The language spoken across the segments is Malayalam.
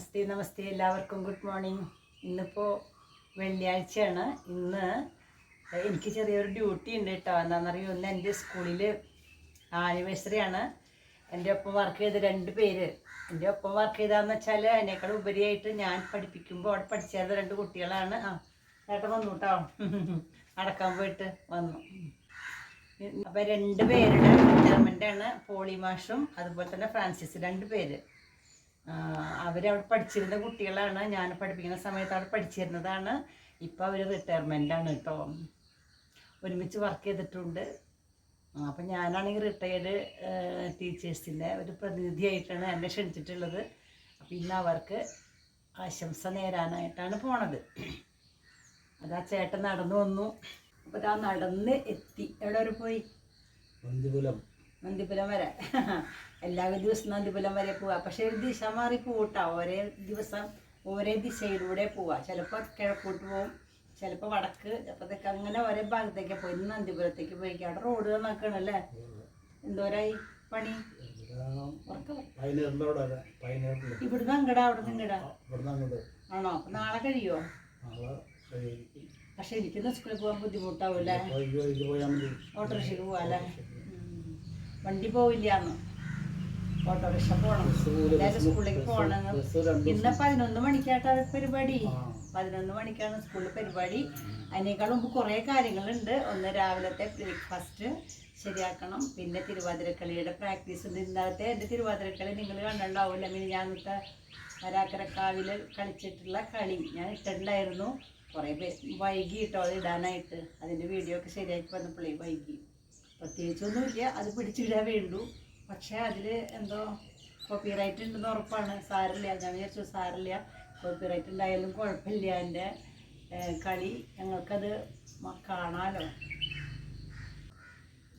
നമസ്തേ നമസ്തേ എല്ലാവർക്കും ഗുഡ് മോർണിംഗ്. ഇന്നിപ്പോൾ വെള്ളിയാഴ്ചയാണ്. ഇന്ന് എനിക്ക് ചെറിയൊരു ഡ്യൂട്ടി ഉണ്ട് കേട്ടോ. എന്താണെന്നറിയോ ഇന്ന് എന്റെ സ്കൂളിൽ ആനിവേഴ്സറി ആണ് എന്റെ ഒപ്പം വർക്ക് ചെയ്ത രണ്ട് പേര്. എന്റെ ഒപ്പം വർക്ക് ചെയ്താന്ന് വെച്ചാൽ അതിനേക്കാൾ ഉപരിയായിട്ട് ഞാൻ പഠിപ്പിക്കുമ്പോൾ അവിടെ പഠിച്ചത് രണ്ട് കുട്ടികളാണ്. ആ ചേട്ടൻ വന്നു കേട്ടോ അടക്കാൻ പോയിട്ട് വന്നു. അപ്പം രണ്ട് പേരുടെ ജർമ്മന്റെ ആണ്. പോളിമാഷും അതുപോലെ തന്നെ ഫ്രാൻസിസ് രണ്ട് പേര്. അവരവിടെ പഠിച്ചിരുന്ന കുട്ടികളാണ്. ഞാൻ പഠിപ്പിക്കുന്ന സമയത്ത് അവിടെ പഠിച്ചിരുന്നതാണ്. ഇപ്പം അവർ റിട്ടയർമെന്റാണ് കേട്ടോ ഒരുമിച്ച് വർക്ക് ചെയ്തിട്ടുണ്ട്. അപ്പം ഞാനാണെങ്കിൽ റിട്ടയർഡ് ടീച്ചേഴ്സിന്റെ ഒരു പ്രതിനിധിയായിട്ടാണ് എന്നെ ക്ഷണിച്ചിട്ടുള്ളത്. അപ്പം ഇന്ന് അവർക്ക് ആശംസ നേരാനായിട്ടാണ് പോണത്. അതാ ചേട്ടൻ നടന്നു വന്നു. അപ്പോൾ ഇതാ നടന്ന് എത്തി. എവിടെ വരെ പോയി? നന്ദിപുരം വരെ. എല്ലാ ദിവസവും നന്ദിപുരം വരെ പോവാ. പക്ഷെ ഒരു ദിശ മാറി പോട്ടാ ഒരേ ദിവസം ഒരേ ദിശയിലൂടെ പോവാ. ചിലപ്പോൾ കിഴക്കോട്ട് പോവും ചിലപ്പോൾ വടക്ക്. അപ്പോഴത്തേക്ക് അങ്ങനെ ഒരേ ഭാഗത്തേക്ക് പോയി. നന്ദിപുരത്തേക്ക് പോയി അവിടെ റോഡ് നോക്കണല്ലേ? എന്തോരായി പണി? ഇവിടുന്ന് അങ്ങടാ അവിടെ നിന്ന് ആണോ? അപ്പൊ നാളെ കഴിയോ? പക്ഷെ എനിക്കൊന്നും സ്കൂളിൽ പോകാൻ ബുദ്ധിമുട്ടാവൂല്ലേ? ഓട്ടോറിക്ഷയ്ക്ക് പോവാല്ലേ? വണ്ടി പോവില്ലാന്ന്. ഓട്ടോറിക്ഷ പോണം. പോവില്ല, എല്ലാവരും സ്കൂളിലേക്ക് പോകണം. ഇന്ന് പതിനൊന്ന് മണിക്കാട്ട പരിപാടി. പതിനൊന്ന് മണിക്കാണ് സ്കൂളിൽ പരിപാടി. അതിനേക്കാൾ മുമ്പ് കുറേ കാര്യങ്ങളുണ്ട്. ഒന്ന് രാവിലത്തെ ബ്രേക്ക്ഫാസ്റ്റ് ശരിയാക്കണം. പിന്നെ തിരുവാതിരക്കളിയുടെ പ്രാക്ടീസ് ഉണ്ട്. ഇന്നത്തെ എന്റെ തിരുവാതിരക്കളി നിങ്ങൾ കണ്ടിട്ടുണ്ടാവില്ല. മീൻ ഞാനത്തെ വരാക്കരക്കാവിൽ കളിച്ചിട്ടുള്ള കളി ഞാൻ ഇട്ടിട്ടുണ്ടായിരുന്നു. കുറേ പേര് വൈകി കേട്ടോ അത് ഇടാനായിട്ട്. അതിന്റെ വീഡിയോ ഒക്കെ ശരിയാക്കി വന്നപ്പോഴേ വൈകി. പ്രത്യേകിച്ചൊന്നുമില്ല. അത് പിടിച്ചിടാൻ വേണ്ടു പക്ഷേ അതിൽ എന്തോ കോപ്പിറൈറ്റ് ഉണ്ടെന്ന് ഉറപ്പാണ്. സാരില്ല ഞാൻ വിചാരിച്ചു സാരില്ല കോപ്പിറൈറ്റ് ഉണ്ടായാലും കുഴപ്പമില്ല. എന്റെ കളി ഞങ്ങൾക്കത് കാണാമല്ലോ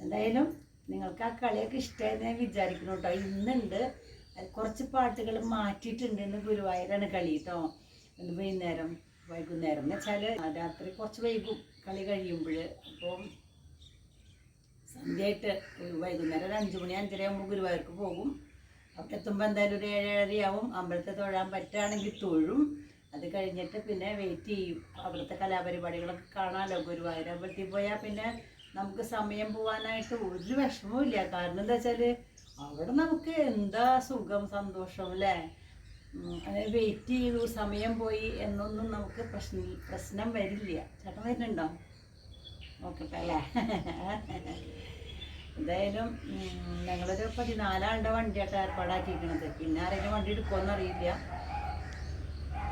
എന്തായാലും നിങ്ങൾക്ക് ആ കളിയൊക്കെ ഇഷ്ടമായെന്ന് ഞാൻ വിചാരിക്കുന്നു കേട്ടോ. ഇന്നുണ്ട്. കുറച്ച് പാട്ടുകൾ മാറ്റിയിട്ടുണ്ട് ഇന്ന് ഗുരുവായൂരാണ് കളി കേട്ടോ വൈകുന്നേരം. വൈകുന്നേരം എന്ന് വെച്ചാൽ രാത്രി കുറച്ച് വൈകും കളി കഴിയുമ്പോൾ അപ്പോൾ സന്ധ്യയായിട്ട് വൈകുന്നേരം ഒരു അഞ്ച് മണി അഞ്ചര ആകുമ്പോൾ ഗുരുവായൂർക്ക് പോകും. അവിടെ എത്തുമ്പോൾ എന്തായാലും ഒരു ഏഴരയാവും. അമ്പലത്തെ തൊഴാൻ പറ്റുകയാണെങ്കിൽ തൊഴും. അത് കഴിഞ്ഞിട്ട് പിന്നെ വെയിറ്റ് ചെയ്യും. അവിടുത്തെ കലാപരിപാടികളൊക്കെ കാണാമല്ലോ ഗുരുവായൂർ അമ്പലത്തിൽ പോയാൽ പിന്നെ നമുക്ക് സമയം പോകാനായിട്ട് ഒരു വിഷമവും ഇല്ല. കാരണം എന്താ വെച്ചാൽ അവിടെ നമുക്ക് എന്താ സുഖം സന്തോഷം അല്ലേ? അങ്ങനെ വെയിറ്റ് ചെയ്തു. സമയം പോയി എന്നൊന്നും നമുക്ക് പ്രശ്നം പ്രശ്നം വരില്ല. ചേട്ടൻ വരുന്നുണ്ടോ? നോക്കട്ടെ അല്ലേ? എന്തായാലും ഞങ്ങളൊരു പതിനാലാളുടെ വണ്ടിയായിട്ട് ഏർപ്പാടാക്കിയിരിക്കണത്. പിന്നെ ആരെങ്കിലും വണ്ടി എടുക്കുമെന്നറിയില്ല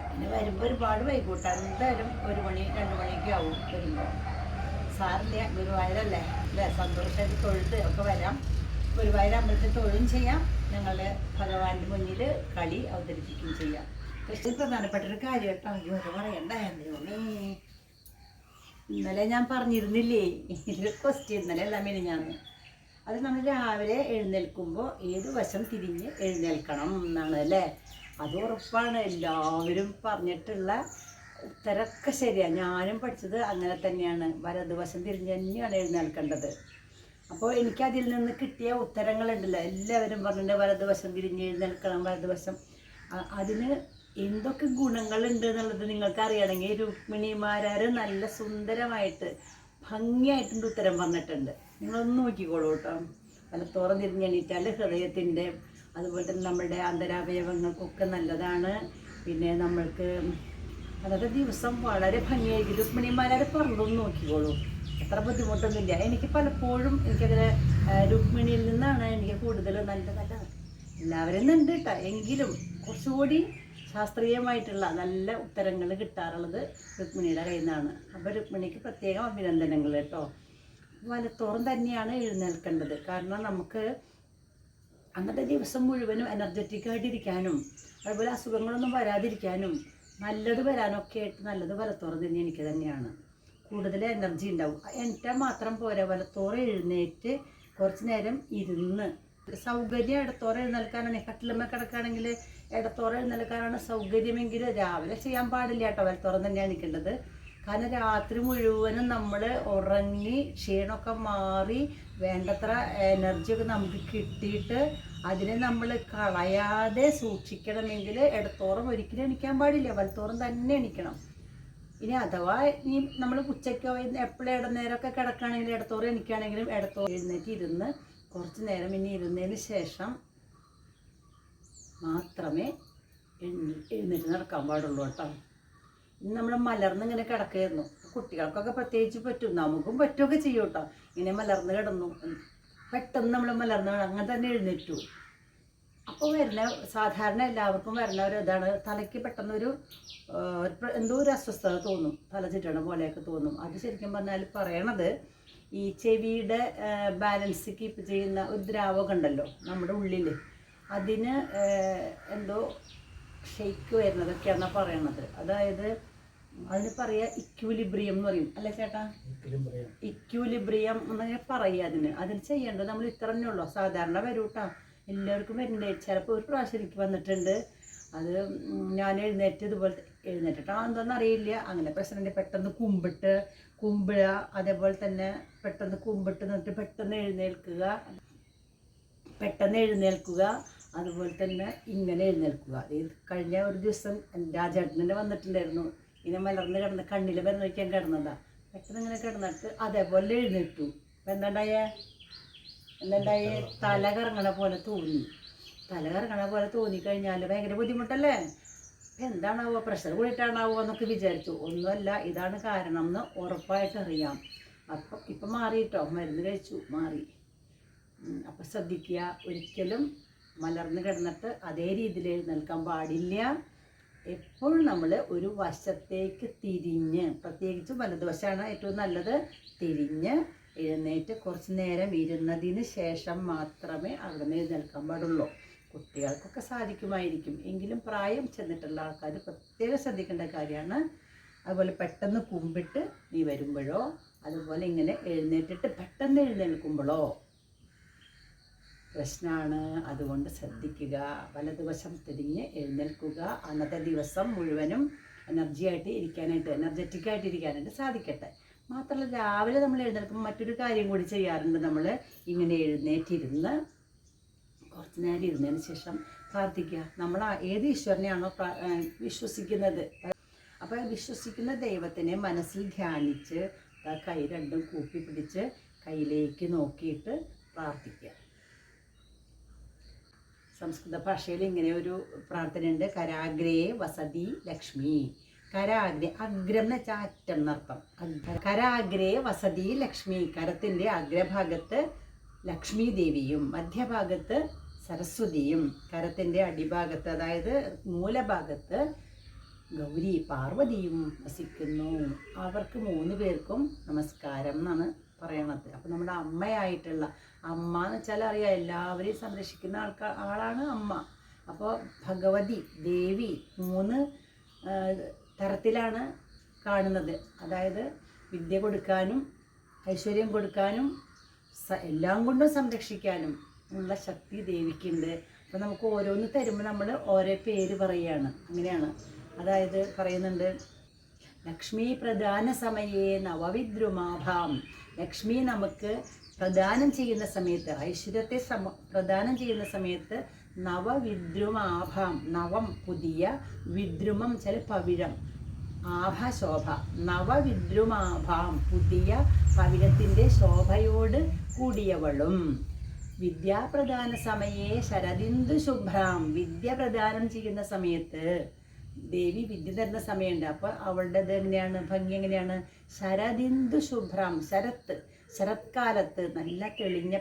പിന്നെ വരുമ്പോൾ ഒരുപാട് വൈകൂട്ടാണ് എന്തായാലും ഒരു മണി രണ്ട് മണിയൊക്കെ ആവും വരുമ്പോൾ സാറില്ല ഗുരുവായൂരല്ലേ? അല്ലേ? സന്തോഷമായിട്ട് തൊഴുത്ത് ഒക്കെ വരാം. ഗുരുവായൂർ അമ്പലത്തിൽ തൊഴിലും ചെയ്യാം. ഞങ്ങളുടെ ഭഗവാന്റെ മുന്നിൽ കളി അവതരിപ്പിക്കുകയും ചെയ്യാം. പക്ഷേ പ്രധാനപ്പെട്ട ഒരു കാര്യം കേട്ടോ. ഇവരെ പറയണ്ടായിരുന്നു ഇന്നലെ ഞാൻ പറഞ്ഞിരുന്നില്ലേ? ഇതിൽ ക്വസ്റ്റ്യൻ ഇന്നലെ അല്ല മിനിഞ്ഞാന്ന്. അത് നമ്മൾ രാവിലെ എഴുന്നേൽക്കുമ്പോൾ ഏത് വശം തിരിഞ്ഞ് എഴുന്നേൽക്കണം എന്നാണ് അല്ലേ? അത് ഉറപ്പാണ്. എല്ലാവരും പറഞ്ഞിട്ടുള്ള ഉത്തരമൊക്കെ ശരിയാണ് ഞാനും പഠിച്ചത് അങ്ങനെ തന്നെയാണ്. വലതുവശം തിരിഞ്ഞ് തന്നെയാണ് എഴുന്നേൽക്കേണ്ടത്. അപ്പോൾ എനിക്ക് അതിൽ നിന്ന് കിട്ടിയ ഉത്തരങ്ങളുണ്ടല്ലോ. എല്ലാവരും പറഞ്ഞിട്ട് വലതുവശം തിരിഞ്ഞ് എഴുന്നേൽക്കണം വലതുവശം. വശം അതിന് എന്തൊക്കെ ഗുണങ്ങളുണ്ട് എന്നുള്ളത് നിങ്ങൾക്ക് അറിയണമെങ്കിൽ രുക്മിണിമാരാർ നല്ല സുന്ദരമായിട്ട് ഭംഗിയായിട്ടുണ്ട് ഉത്തരം പറഞ്ഞിട്ടുണ്ട് നിങ്ങളൊന്ന് നോക്കിക്കോളൂ കേട്ടോ. അല്ല തുറന്നിരുന്ന് എണീറ്റാൽ ഹൃദയത്തിന്റെ അതുപോലെ തന്നെ നമ്മുടെ അന്തരാവയവങ്ങൾക്കൊക്കെ നല്ലതാണ്. പിന്നെ നമ്മൾക്ക് അന്നത്തെ ദിവസം വളരെ ഭംഗിയായിരിക്കും. രുക്മിണിമാരെ പറഞ്ഞൊന്ന് നോക്കിക്കോളൂ. അത്ര ബുദ്ധിമുട്ടൊന്നുമില്ല. എനിക്ക് പലപ്പോഴും എനിക്കതിൽ രുക്മിണിയിൽ നിന്നാണ് എനിക്ക് കൂടുതൽ നല്ല നല്ല എല്ലാവരും ഉണ്ട് കേട്ടോ എങ്കിലും കുറച്ചുകൂടി ശാസ്ത്രീയമായിട്ടുള്ള നല്ല ഉത്തരങ്ങൾ കിട്ടാറുള്ളത് രുക്മിണിയുടെ കയ്യിൽ നിന്നാണ്. അപ്പോൾ രുക്മിണിക്ക് പ്രത്യേകം അഭിനന്ദനങ്ങൾ കേട്ടോ. വലത്തോളം തന്നെയാണ് എഴുന്നേൽക്കേണ്ടത്. കാരണം നമുക്ക് അന്നത്തെ ദിവസം മുഴുവനും എനർജറ്റിക് ആയിട്ടിരിക്കാനും അതുപോലെ അസുഖങ്ങളൊന്നും വരാതിരിക്കാനും നല്ലത് വരാനൊക്കെ ആയിട്ട് നല്ലത് വലത്തോറം തന്നെ എനിക്ക് തന്നെയാണ്. കൂടുതൽ എനർജി ഉണ്ടാവും. എന്റെ മാത്രം പോരാ വലത്തോറം എഴുന്നേറ്റ് കുറച്ച് നേരം ഇരുന്ന് സൗകര്യം ഇടത്തോറ് എഴുന്നേൽക്കാനാണ്. കട്ടിലുമ്മ കിടക്കുകയാണെങ്കിൽ ഇടത്തോറ് എഴുന്നേൽക്കാനാണ് സൗകര്യമെങ്കിൽ രാവിലെ ചെയ്യാൻ പാടില്ല കേട്ടോ. വലത്തോറം തന്നെയാണ് നിൽക്കേണ്ടത്. കാരണം രാത്രി മുഴുവനും നമ്മൾ ഉറങ്ങി ക്ഷീണമൊക്കെ മാറി വേണ്ടത്ര എനർജിയൊക്കെ നമുക്ക് കിട്ടിയിട്ട് അതിനെ നമ്മൾ കളയാതെ സൂക്ഷിക്കണമെങ്കിൽ ഇടത്തോറം ഒരിക്കലും എണിക്കാൻ പാടില്ല. വലത്തോറം തന്നെ എണിക്കണം. ഇനി അഥവാ ഇനി നമ്മൾ ഉച്ചയ്ക്കോ എപ്പോഴും ഇടനേരമൊക്കെ കിടക്കുകയാണെങ്കിലും ഇടത്തോറം എണിക്കുകയാണെങ്കിലും ഇടത്തോറം എഴുന്നേറ്റ് ഇരുന്ന് കുറച്ച് നേരം ഇനി ഇരുന്നതിന് ശേഷം മാത്രമേ എഴുന്ന- എഴുന്നേറ്റ് നടക്കാൻ പാടുള്ളൂ കേട്ടോ. ഇന്ന് നമ്മൾ മലർന്ന് ഇങ്ങനെ കിടക്കുകയായിരുന്നു. കുട്ടികൾക്കൊക്കെ പ്രത്യേകിച്ച് പറ്റും. നമുക്കും പറ്റുമൊക്കെ ചെയ്യും കേട്ടോ. ഇങ്ങനെ മലർന്ന് കിടന്നു. പെട്ടെന്ന് നമ്മൾ മലർന്ന് അങ്ങനെ തന്നെ എഴുന്നേറ്റു. അപ്പോൾ വരുന്ന സാധാരണ എല്ലാവർക്കും വരുന്ന ഒരു ഇതാണ്. തലയ്ക്ക് പെട്ടെന്നൊരു എന്തോ ഒരു അസ്വസ്ഥത തോന്നും. തല ചുറ്റണ പോലെയൊക്കെ തോന്നും. അത് ശരിക്കും പറഞ്ഞാൽ പറയണത് ഈ ചെവിയുടെ ബാലൻസ് കീപ്പ് ചെയ്യുന്ന ഒരു ദ്രാവകം ഉണ്ടല്ലോ നമ്മുടെ ഉള്ളിൽ അതിന് എന്തോ ഷെയ്ക്ക് വരുന്നതൊക്കെയാണ് പറയണത്. അതായത് അതിന് പറയുക ഇക്വിലിബ്രിയം എന്ന് പറയും. അല്ലേ ചേട്ടാ? ഇക്വിലിബ്രിയം എന്നൊക്കെ പറയുക അതിന്. അതിൽ ചെയ്യേണ്ടത് നമ്മൾ ഇത്ര തന്നെ ഉള്ളൂ. സാധാരണ വരും കേട്ടോ എല്ലാവർക്കും വരുന്നുണ്ട് ചിലപ്പോൾ ഒരു പ്രാവശ്യം എനിക്ക് വന്നിട്ടുണ്ട്. അത് ഞാൻ എഴുന്നേറ്റ് ഇതുപോലെ എഴുന്നേറ്റിട്ടാ എന്താണെന്ന് അറിയില്ല. അങ്ങനെ പ്രശ്നം പെട്ടെന്ന് കുമ്പിട്ട് കുമ്പിടുക അതേപോലെ തന്നെ പെട്ടെന്ന് കുമ്പിട്ട് നിന്നിട്ട് പെട്ടെന്ന് എഴുന്നേൽക്കുക. പെട്ടെന്ന് എഴുന്നേൽക്കുക. അതുപോലെ തന്നെ ഇങ്ങനെ എഴുന്നേൽക്കുക. ഈ കഴിഞ്ഞ ഒരു ദിവസം രാജേട്ടനെ വന്നിട്ടുണ്ടായിരുന്നു. ഇങ്ങനെ മലർന്ന് കിടന്ന് കണ്ണിൽ മരുന്ന് വയ്ക്കാൻ കിടന്നതാ. പെട്ടെന്ന് ഇങ്ങനെ കിടന്നിട്ട് അതേപോലെ എഴുന്നേറ്റു. അപ്പം എന്താണ്ടായേ? എന്താണ്ടായേ? തല കറങ്ങണ പോലെ തോന്നി. തല കറങ്ങണ പോലെ തോന്നിക്കഴിഞ്ഞാൽ ഭയങ്കര ബുദ്ധിമുട്ടല്ലേ? എന്താണാവോ പ്രഷർ കൂടിയിട്ടാണാവോ എന്നൊക്കെ വിചാരിച്ചു. ഒന്നുമല്ല ഇതാണ് കാരണം എന്ന് ഉറപ്പായിട്ട് അറിയാം. അപ്പം ഇപ്പം മാറിയിട്ടോ? മരുന്ന് കഴിച്ചു മാറി. അപ്പൊ ശ്രദ്ധിക്കുക. ഒരിക്കലും മലർന്ന് കിടന്നിട്ട് അതേ രീതിയിൽ എഴുന്നേൽക്കാൻ പാടില്ല. എപ്പോഴും നമ്മൾ ഒരു വശത്തേക്ക് തിരിഞ്ഞ് പ്രത്യേകിച്ച് വലതുവശമാണ് ഏറ്റവും നല്ലത് തിരിഞ്ഞ് എഴുന്നേറ്റ് കുറച്ച് നേരം ഇരുന്നതിന് ശേഷം മാത്രമേ അവിടെ നിന്ന് എഴുന്നേൽക്കാൻ പാടുള്ളൂ. കുട്ടികൾക്കൊക്കെ സാധിക്കുമായിരിക്കും. എങ്കിലും പ്രായം ചെന്നിട്ടുള്ള ആൾക്കാർ പ്രത്യേകം ശ്രദ്ധിക്കേണ്ട കാര്യമാണ്. അതുപോലെ പെട്ടെന്ന് കുമ്പിട്ട് നീ വരുമ്പോഴോ അതുപോലെ ഇങ്ങനെ എഴുന്നേറ്റിട്ട് പെട്ടെന്ന് എഴുന്നേൽക്കുമ്പോഴോ പ്രശ്നമാണ് അതുകൊണ്ട് ശ്രദ്ധിക്കുക. വലതുവശം തിരിഞ്ഞ് എഴുന്നേൽക്കുക. അന്നത്തെ ദിവസം മുഴുവനും എനർജി ആയിട്ട് ഇരിക്കാനായിട്ട് എനർജറ്റിക് ആയിട്ട് ഇരിക്കാനായിട്ട് സാധിക്കട്ടെ. മാത്രമല്ല രാവിലെ നമ്മൾ എഴുന്നേൽക്കുമ്പോൾ മറ്റൊരു കാര്യം കൂടി ചെയ്യാറുണ്ട്. നമ്മൾ ഇങ്ങനെ എഴുന്നേറ്റിരുന്ന് നേരം ഇരുന്നതിന് ശേഷം പ്രാർത്ഥിക്കുക. നമ്മൾ ഏത് ഈശ്വരനെയാണോ വിശ്വസിക്കുന്നത്? അപ്പോൾ വിശ്വസിക്കുന്ന ദൈവത്തിനെ മനസ്സിൽ ധ്യാനിച്ച് കൈ രണ്ടും കൂപ്പി പിടിച്ച് കയ്യിലേക്ക് നോക്കിയിട്ട് പ്രാർത്ഥിക്കുക. സംസ്കൃത ഭാഷയിൽ ഇങ്ങനെ ഒരു പ്രാർത്ഥനയുണ്ട്. കരാഗ്രേ വസതി ലക്ഷ്മി. കരാഗ്രേ അഗ്രം എന്ന് വെച്ചാൽ അറ്റം എന്നർത്ഥം. കരാഗ്രേ വസതി ലക്ഷ്മി. കരത്തിന്റെ അഗ്രഭാഗത്ത് ലക്ഷ്മി ദേവിയും മധ്യഭാഗത്ത് സരസ്വതിയും കരത്തിന്റെ അടിഭാഗത്ത് അതായത് മൂലഭാഗത്ത് ഗൗരി പാർവതിയും വസിക്കുന്നു. അവർക്ക് മൂന്ന് പേർക്കും നമസ്കാരം എന്നാണ് പറയണത്. അപ്പം നമ്മുടെ അമ്മയായിട്ടുള്ള അമ്മ എന്ന് വെച്ചാൽ അറിയാം എല്ലാവരെയും സംരക്ഷിക്കുന്ന ആൾക്കാർ ആളാണ് അമ്മ. അപ്പോൾ ഭഗവതി ദേവി മൂന്ന് തരത്തിലാണ് കാണുന്നത്. അതായത് വിദ്യ കൊടുക്കാനും ഐശ്വര്യം കൊടുക്കാനും എല്ലാം കൊണ്ടും സംരക്ഷിക്കാനും. ഉള്ള ശക്തി ദേവിക്കുണ്ട്. അപ്പോൾ നമുക്ക് ഓരോന്ന് തരുമ്പോൾ നമ്മൾ ഓരോ പേര് പറയുകയാണ് അങ്ങനെയാണ്. അതായത് പറയുന്നുണ്ട് ലക്ഷ്മി പ്രധാന സമയേ നവവിദ്രുമാഭാം. ലക്ഷ്മി നമുക്ക് പ്രദാനം ചെയ്യുന്ന സമയത്ത് ഐശ്വര്യത്തെ സമ പ്രദാനം ചെയ്യുന്ന സമയത്ത് നവവിദ്രുമാഭാം നവം പുതിയ വിദ്രുമം ചില പവിഴം ആഭാശോഭ നവവിദ്രുമാഭാം പുതിയ പവിഴത്തിന്റെ ശോഭയോട് കൂടിയവളും. വിദ്യാപ്രദാന സമയേ ശരദിന്ദു ശുഭ്രാം. വിദ്യ പ്രദാനം ചെയ്യുന്ന സമയത്ത് ദേവി വിദ്യ തരുന്ന സമയമുണ്ട്. അപ്പോൾ അവളുടെ എങ്ങനെയാണ്? ഭംഗി എങ്ങനെയാണ്? ശരദിന്ദു ശുഭ്രാം ശരത്ത് ശരത്കാലത്ത് നല്ല തെളിഞ്ഞ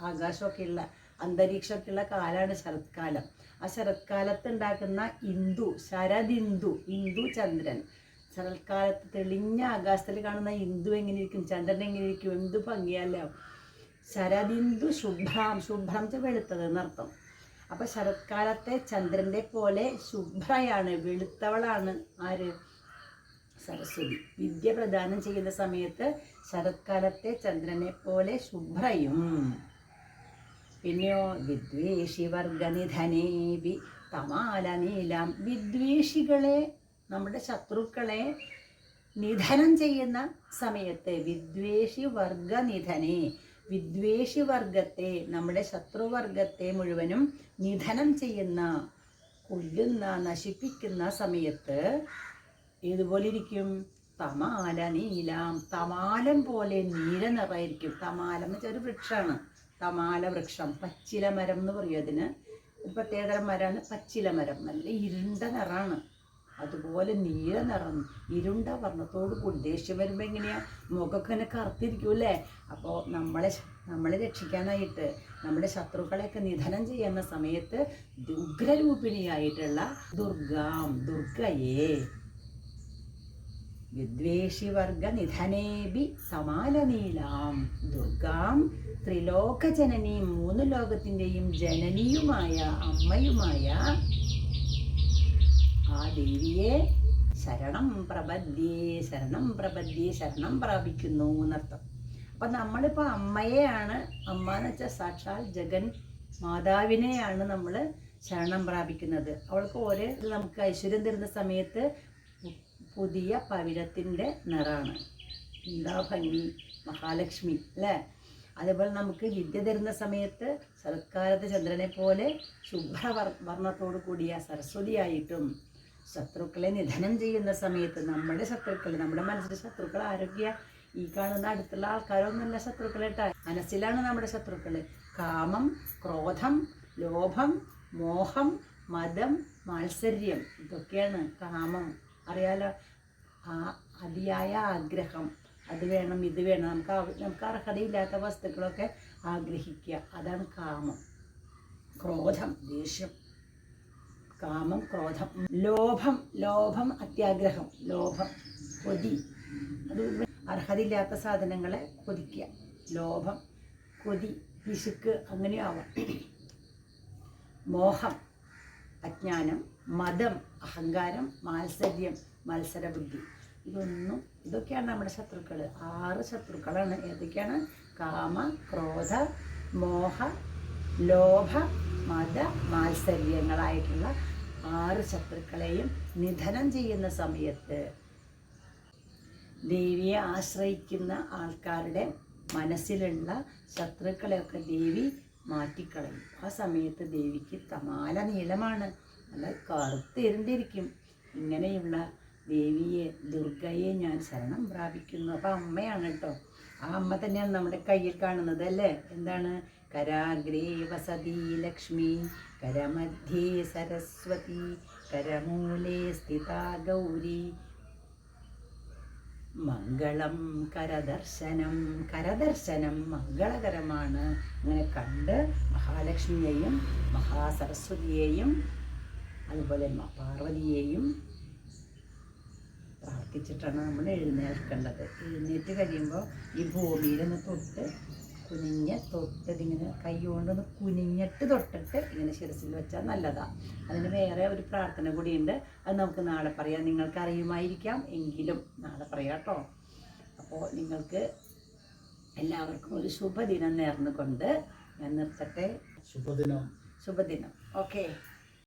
ആകാശമൊക്കെയുള്ള അന്തരീക്ഷമൊക്കെയുള്ള കാലാണ് ശരത്കാലം. ആ ശരത്കാലത്ത് ഉണ്ടാക്കുന്ന ഇന്ദു ശരദിന്ദു ഇന്ദു ചന്ദ്രൻ. ശരത്കാലത്ത് തെളിഞ്ഞ ആകാശത്തിൽ കാണുന്ന ഇന്ദു എങ്ങനെയിരിക്കും? ചന്ദ്രൻ എങ്ങനെയിരിക്കും? എന്ത് ഭംഗിയല്ലോ? ശരദിന്ദു ശുഭ്രാം ശുഭ്രം ച വെളുത്തത് എന്നർത്ഥം അപ്പോൾ ശരത്കാലത്തെ ചന്ദ്രന്റെ പോലെ ശുഭ്രയാണ് വെളുത്തവളാണ് ആര്? സരസ്വതി. വിദ്യ പ്രദാനം ചെയ്യുന്ന സമയത്ത് ശരത്കാലത്തെ ചന്ദ്രനെ പോലെ ശുഭ്രയും. പിന്നെയോ വിദ്വേഷി വർഗനിധനേബി തമാല നീലാം വിദ്വേഷികളെ നമ്മുടെ ശത്രുക്കളെ നിധനം ചെയ്യുന്ന സമയത്ത് വിദ്വേഷി വർഗ നിധനെ വിദ്വേഷി വർഗത്തെ നമ്മുടെ ശത്രുവർഗത്തെ മുഴുവനും നിധനം ചെയ്യുന്ന കൊല്ലുന്ന നശിപ്പിക്കുന്ന സമയത്ത് ഏതുപോലെ ഇരിക്കും തമാല നീലാം തമാലം പോലെ നീല നിറയിരിക്കും തമാലം എന്ന് വെച്ചാൽ ഒരു വൃക്ഷമാണ്. തമാല വൃക്ഷം പച്ചില മരം എന്ന് പറയും അതിന്. ഒരു പ്രത്യേകതരം മരമാണ് പച്ചില മരം. നല്ല ഇരുണ്ട നിറമാണ്. അതുപോലെ നീല നിറം ഇരുണ്ട വർണത്തോട് കൂടി. ദേഷ്യം വരുമ്പോൾ എങ്ങനെയാണ് മുഖമൊക്കെ കറുത്തിരിക്കും അല്ലേ? അപ്പോൾ നമ്മളെ നമ്മളെ രക്ഷിക്കാനായിട്ട് നമ്മുടെ ശത്രുക്കളെയൊക്കെ നിധനം ചെയ്യുന്ന സമയത്ത് ഉഗ്രരൂപിണിയായിട്ടുള്ള ദുർഗാം ദുർഗയെ. വിദ്വേഷിവർഗ നിധനേബി സമാനനീലാം ദുർഗാം ത്രിലോകജനനിയും മൂന്ന് ലോകത്തിന്റെയും ജനനിയുമായ അമ്മയുമായ ആ ദേവിയെ ശരണം പ്രപദ്യേ ശരണം പ്രപദ്യേ ശരണം പ്രാപിക്കുന്നു എന്നർത്ഥം. അപ്പം നമ്മളിപ്പോൾ അമ്മയെയാണ് അമ്മ എന്ന് വെച്ചാൽ സാക്ഷാൽ ജഗൻ മാതാവിനെയാണ് നമ്മൾ ശരണം പ്രാപിക്കുന്നത്. അവൾക്ക് ഓരോ നമുക്ക് ഐശ്വര്യം തരുന്ന സമയത്ത് പുതിയ പവിഴത്തിന്റെ നിറാണ്. എന്താ ഭംഗി? മഹാലക്ഷ്മി അല്ലേ? അതേപോലെ നമുക്ക് വിദ്യ തരുന്ന സമയത്ത് ശരത്കാലത്ത് ചന്ദ്രനെ പോലെ ശുഭ്ര വർ- വർണത്തോടു കൂടിയ സരസ്വതിയായിട്ടും ശത്രുക്കളെ നിധനം ചെയ്യുന്ന സമയത്ത് നമ്മുടെ ശത്രുക്കൾ നമ്മുടെ മനസ്സിലെ ശത്രുക്കൾ ആരോഗ്യ ഈ കാണുന്ന അടുത്തുള്ള ആൾക്കാരൊന്നുമല്ല ശത്രുക്കൾ കേട്ടാ. മനസ്സിലാണ് നമ്മുടെ ശത്രുക്കൾ കാമം ക്രോധം ലോഭം മോഹം മതം മാത്സര്യം ഇതൊക്കെയാണ് കാമം. അറിയാലോ? ആ അതിയായ ആഗ്രഹം. അത് വേണം ഇത് വേണം. നമുക്ക് നമുക്ക് അർഹതയില്ലാത്ത വസ്തുക്കളൊക്കെ ആഗ്രഹിക്കുക. അതാണ് കാമം. ക്രോധം ദേഷ്യം. കാമം ക്രോധം ലോഭം ലോഭം അത്യാഗ്രഹം ലോഭം കൊതി. അത് അർഹതയില്ലാത്ത സാധനങ്ങളെ കൊതിക്കുക. ലോഭം കൊതി പിശുക്ക് അങ്ങനെയാവാം മോഹം അജ്ഞാനം മതം അഹങ്കാരം മാത്സര്യം മത്സരബുദ്ധി. ഇതൊന്നും ഇതൊക്കെയാണ് നമ്മുടെ ശത്രുക്കൾ ആറ് ശത്രുക്കളാണ്. ഏതൊക്കെയാണ്? കാമ ക്രോധ മോഹ ലോഭ മത മാത്സര്യങ്ങളായിട്ടുള്ള ആറ് ശത്രുക്കളെയും നിധനം ചെയ്യുന്ന സമയത്ത് ദേവിയെ ആശ്രയിക്കുന്ന ആൾക്കാരുടെ മനസ്സിലുള്ള ശത്രുക്കളെയൊക്കെ ദേവി മാറ്റിക്കളയും. ആ സമയത്ത് ദേവിക്ക് തമാല നീളമാണ് നല്ല കറുത്തിരുണ്ടിരിക്കും ഇങ്ങനെയുള്ള ദേവിയെ ദുർഗയെ ഞാൻ ശരണം പ്രാപിക്കുന്നു. അപ്പം അമ്മയാണ് കേട്ടോ. ആ അമ്മ തന്നെയാണ് നമ്മുടെ കയ്യിൽ കാണുന്നത് അല്ലേ? എന്താണ്? കരാഗ്രേ വസതി ലക്ഷ്മി കരമധ്യേ സരസ്വതി കരമൂലേ സ്ഥിത ഗൗരി. മംഗളം കരദർശനം കരദർശനം മംഗളകരമാണ്. അങ്ങനെ കണ്ട് മഹാലക്ഷ്മിയെയും മഹാസരസ്വതിയെയും അതുപോലെ പാർവതിയെയും പ്രാർത്ഥിച്ചിട്ടാണ് നമ്മൾ എഴുന്നേൽക്കേണ്ടത്. എഴുന്നേറ്റ് കഴിയുമ്പോൾ ഈ ഭൂമിയിൽ നിന്ന് തൊട്ട് കുനിഞ്ഞ് തൊട്ടതിങ്ങനെ കൈകൊണ്ട് കൈ കൊണ്ടൊന്ന് കുനിഞ്ഞിട്ട് തൊട്ടിട്ട് ഇങ്ങനെ ശിരസിൽ വെച്ചാൽ നല്ലതാണ് അതിന് വേറെ ഒരു പ്രാർത്ഥന കൂടിയുണ്ട്. അത് നമുക്ക് നാളെ പറയാം. നിങ്ങൾക്ക് അറിയുമായിരിക്കാം എങ്കിലും നാളെ പറയാം കേട്ടോ. അപ്പോൾ നിങ്ങൾക്ക് എല്ലാവർക്കും ഒരു ശുഭദിനം നേർന്നുകൊണ്ട് ഞാൻ നിർത്തട്ടെ. ശുഭദിനം. ശുഭദിനം. ഓക്കെ.